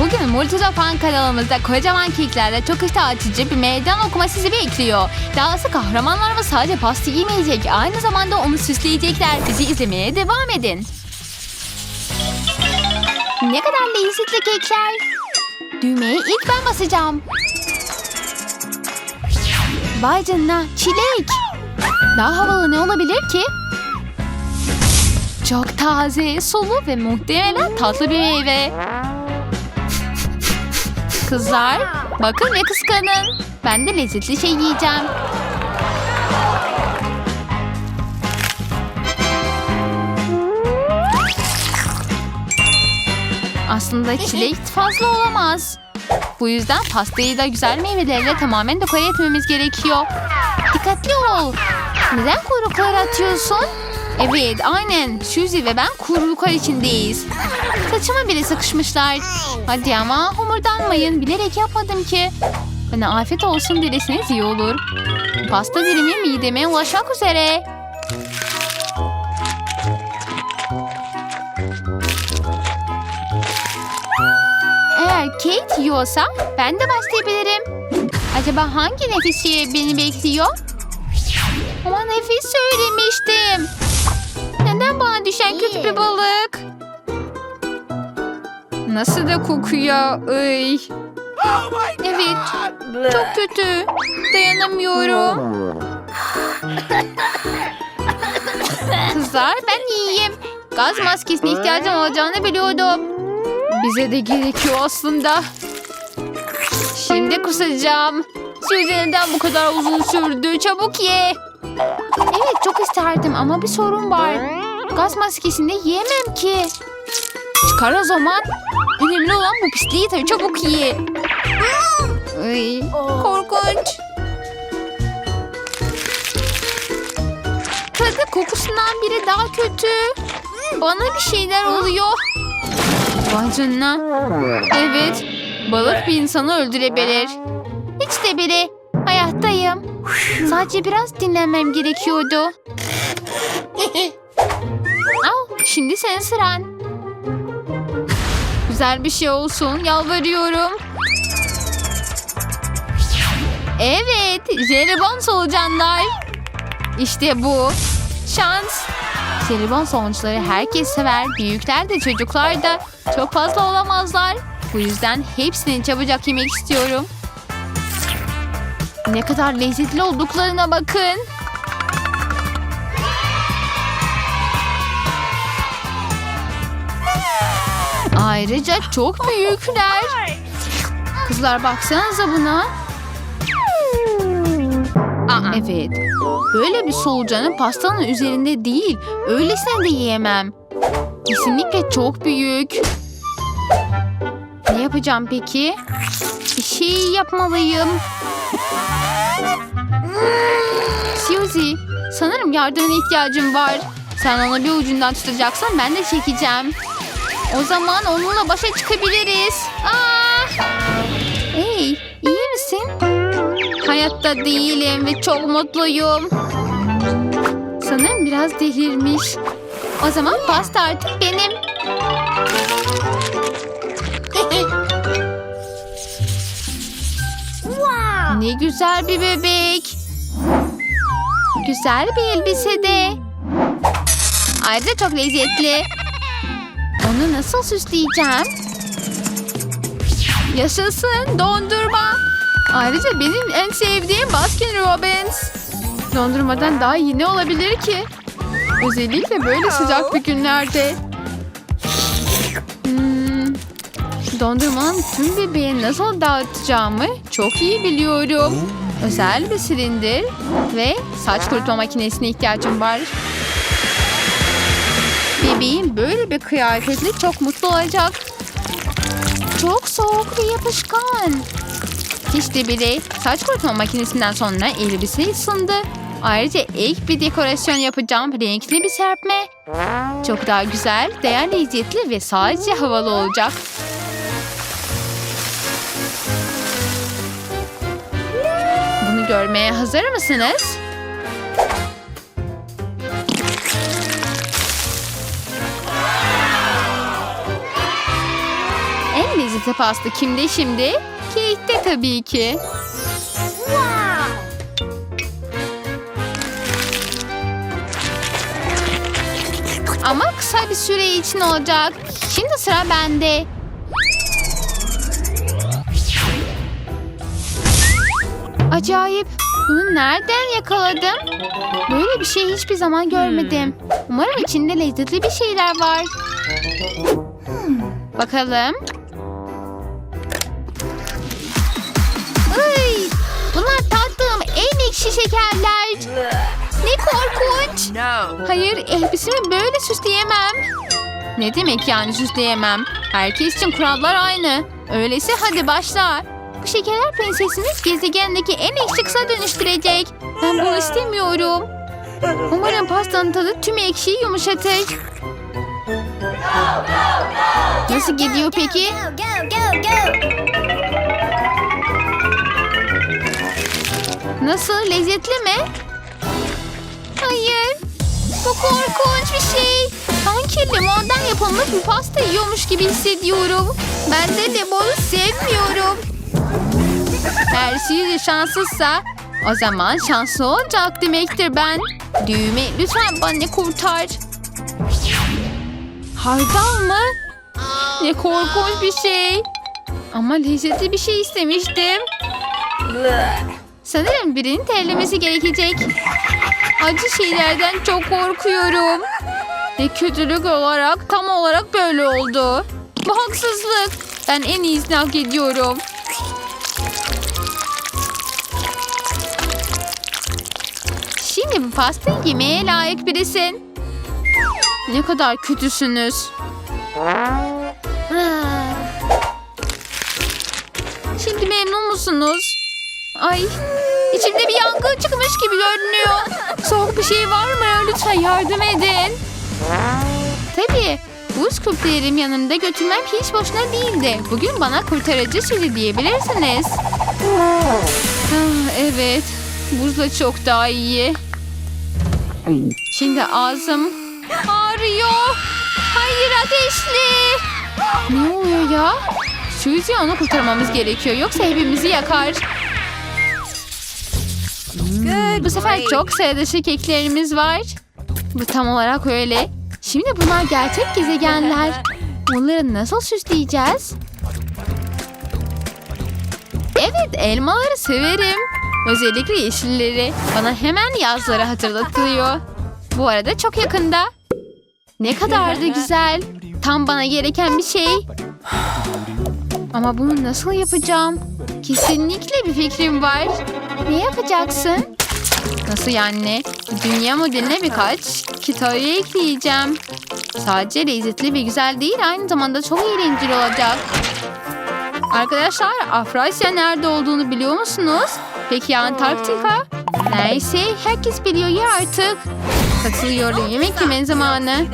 Bugün Multizo Fan kanalımızda kocaman keklerle çok iştah açıcı bir meydan okuma sizi bekliyor. Dahası kahramanlarımız sadece pasta yemeyecek, aynı zamanda onu süsleyecekler. Bizi izlemeye devam edin. Ne kadar lezzetli kekler. Düğmeye ilk ben basacağım. Vay canına çilek. Daha havalı ne olabilir ki? Çok taze, sulu ve muhtemelen tatlı bir meyve. Kızlar, bakın ve kıskanın. Ben de lezzetli şey yiyeceğim. Aslında çilek fazla olamaz. Bu yüzden pastayı da güzel meyvelerle tamamen dekore etmemiz gerekiyor. Dikkatli ol. Neden kuyruklar atıyorsun? Evet, aynen. Suzy ve ben kuyruklar içindeyiz. Saçıma bile sıkışmışlar. Hadi ama homurdanmayın. Bilerek yapmadım ki. Bana afiyet olsun dileseniz iyi olur. Pasta dilimi mideme ulaşmak üzere. Eğer Kate yiyorsa ben de başlayabilirim. Acaba hangi nefis şey beni bekliyor? Ama nefis düşen kötü bir balık? Nasıl da kokuyor. Ay. Evet. Çok kötü. Dayanamıyorum. Kızlar ben iyiyim. Gaz maskesine ihtiyacım olacağını biliyordum. Bize de gerekiyor aslında. Şimdi kusacağım. Söz neden bu kadar uzun sürdü? Çabuk ye. Evet çok isterdim ama bir sorun var. Gaz maskesini yiyemem ki. Çıkar o zaman. Önemli olan bu pisliği tabii çabuk ye. Ay, korkunç. Tadı kokusundan biri daha kötü. Bana bir şeyler oluyor. Vay canına. Evet, balık bir insanı öldürebilir. Hiç de bile. Hayattayım. Sadece biraz dinlenmem gerekiyordu. Şimdi senin sıran. Güzel bir şey olsun, yalvarıyorum. Evet, jelibon solucanlar. İşte bu. Şans. Jelibon sonuçları herkes sever. Büyükler de çocuklar da. Çok fazla olamazlar. Bu yüzden hepsini çabucak yemek istiyorum. Ne kadar lezzetli olduklarına bakın. Ayrıca çok büyükler. Kızlar baksanıza buna. Aa, evet. Böyle bir solucanın pastanın üzerinde değil. Öylesine de yiyemem. Kesinlikle çok büyük. Ne yapacağım peki? Bir şey yapmalıyım. Suzy, sanırım yardımına ihtiyacım var. Sen onu bir ucundan tutacaksan ben de çekeceğim. O zaman onunla başa çıkabiliriz. Aa! Hey, iyi misin? Hayatta değilim ve çok mutluyum. Sanırım biraz delirmiş. O zaman pasta artık benim. Ne güzel bir bebek. Güzel bir elbise de. Ayrıca çok lezzetli. Onu nasıl süsleyeceğim? Yaşasın dondurma. Ayrıca benim en sevdiğim Baskin Robbins. Dondurmadan daha iyi ne olabilir ki? Özellikle böyle sıcak bir günlerde. Hmm, dondurmanın tüm bebeğe nasıl dağıtacağımı çok iyi biliyorum. Özel bir silindir ve saç kurutma makinesine ihtiyacım var. Bebeğim böyle bir kıyafetle çok mutlu olacak. Çok soğuk ve yapışkan. Hiç de bile saç kurutma makinesinden sonra elbise ısındı. Ayrıca ek bir dekorasyon yapacağım. Renkli bir serpme. Çok daha güzel, değerli, lezzetli ve sadece havalı olacak. Bunu görmeye hazır mısınız? Lezzetli pasta kimde şimdi? Kate'de tabii ki. Ama kısa bir süre için olacak. Şimdi sıra bende. Acayip. Bunu nereden yakaladım? Böyle bir şey hiçbir zaman görmedim. Umarım içinde lezzetli bir şeyler var. Bakalım. Ekşi şekerler. Ne korkunç. Hayır, elbisemi böyle süsleyemem. Ne demek yani süsleyemem? Herkes için kurallar aynı. Öyleyse hadi başla. Bu şekerler prensesimiz gezegendeki en ekşi kısa dönüştürecek. Ben bunu istemiyorum. Umarım pastanın tadı tüm ekşiyi yumuşatır. Nasıl gidiyor peki? Go, go, go, go. Nasıl? Lezzetli mi? Hayır. Bu korkunç bir şey. Sanki limondan yapılmış bir pasta yiyormuş gibi hissediyorum. Ben de limonu sevmiyorum. Eğer sizce şanssızsa o zaman şanslı olacak demektir ben. Düğme lütfen beni kurtar. Hardal mı? Ne korkunç bir şey. Ama lezzetli bir şey istemiştim. Sanırım birinin terlemesi gerekecek. Acı şeylerden çok korkuyorum. Ve kötülük olarak tam olarak böyle oldu. Bu haksızlık. Ben en iyisini hak ediyorum. Şimdi bu pastayı yemeye layık birisin. Ne kadar kötüsünüz. Şimdi memnun musunuz? Ay içimde bir yangın çıkmış gibi görünüyor. Soğuk bir şey var mı? Lütfen yardım edin. Tabii. Buz küplerim yanımda götürmem hiç boşuna değildi. Bugün bana kurtarıcı sütü diyebilirsiniz. Ah, evet. Buzla çok daha iyi. Şimdi ağzım ağrıyor. Hayır ateşli. Ne oluyor ya? Suzy onu kurtarmamız gerekiyor. Yoksa hepimizi yakar. Good. Bu sefer çok sayıda keklerimiz var. Bu tam olarak öyle. Şimdi bunlar gerçek gezegenler. Bunları nasıl süsleyeceğiz? Evet elmaları severim. Özellikle yeşilleri. Bana hemen yazları hatırlatıyor. Bu arada çok yakında. Ne kadar da güzel. Tam bana gereken bir şey. Ama bunu nasıl yapacağım? Kesinlikle bir fikrim var. Ne yapacaksın? Nasıl yani? Dünya modeline birkaç kitayı ekleyeceğim. Sadece lezzetli ve güzel değil aynı zamanda çok eğlenceli olacak. Arkadaşlar Afrasya nerede olduğunu biliyor musunuz? Peki ya Antarktika? Neyse herkes biliyor ya artık. Katılıyorum yemek yeme zamanı.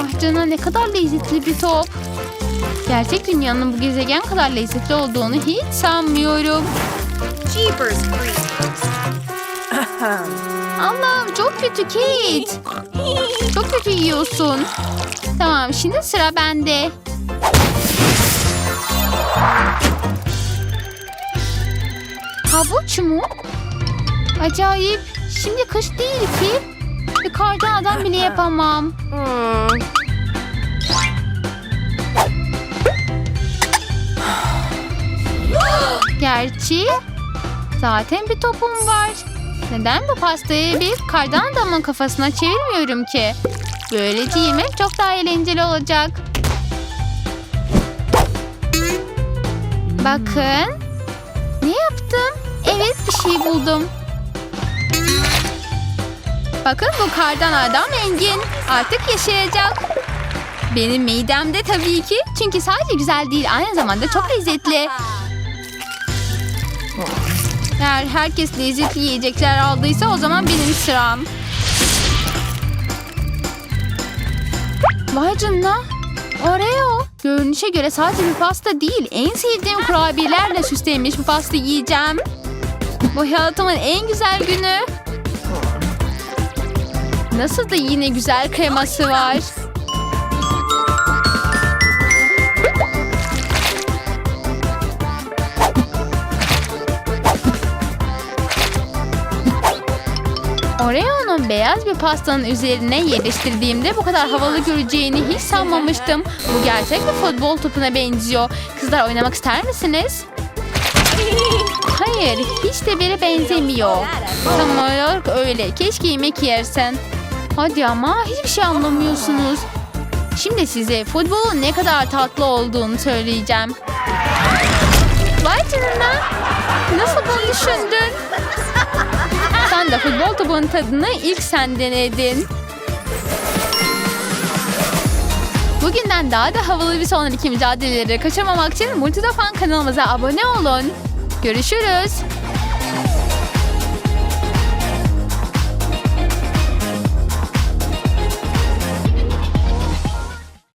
Ah canına ne kadar lezzetli bir top. Gerçek dünyanın bu gezegen kadar lezzetli olduğunu hiç sanmıyorum. Jeepers. Allah'ım çok kötü Kate. Çok kötü yiyorsun. Tamam şimdi sıra bende. Havuç mu? Acayip. Şimdi kış değil ki. Bir kardan adam bile yapamam. Gerçi zaten bir topum var. Neden bu pastayı bir kardan adamın kafasına çevirmiyorum ki? Böylece yemek çok daha eğlenceli olacak. Bakın. Ne yaptım? Evet bir şey buldum. Bakın bu kardan adam Engin. Artık yaşayacak. Benim midemde tabii ki. Çünkü sadece güzel değil aynı zamanda çok lezzetli. Eğer herkes lezzetli yiyecekler aldıysa o zaman benim sıram. Vay canına. Oreo. Görünüşe göre sadece bir pasta değil. En sevdiğim kurabiyelerle süslenmiş bu pasta yiyeceğim. Bu hayatımın en güzel günü. Nasıl da yine güzel kreması var. Oreo'nun beyaz bir pastanın üzerine yerleştirdiğimde bu kadar havalı göreceğini hiç sanmamıştım. Bu gerçek bir futbol topuna benziyor. Kızlar oynamak ister misiniz? Hayır, hiç de biri benzemiyor. Tam olarak öyle. Keşke yemek yersen. Hadi ama hiçbir şey anlamıyorsunuz. Şimdi size futbolun ne kadar tatlı olduğunu söyleyeceğim. Vay canına. Nasıl bunu düşündün? Sen de futbol topunun tadını ilk sen denedin. Bugünden daha da havalı bir sonraki mücadeleleri kaçırmamak için Multida Fan kanalımıza abone olun. Görüşürüz.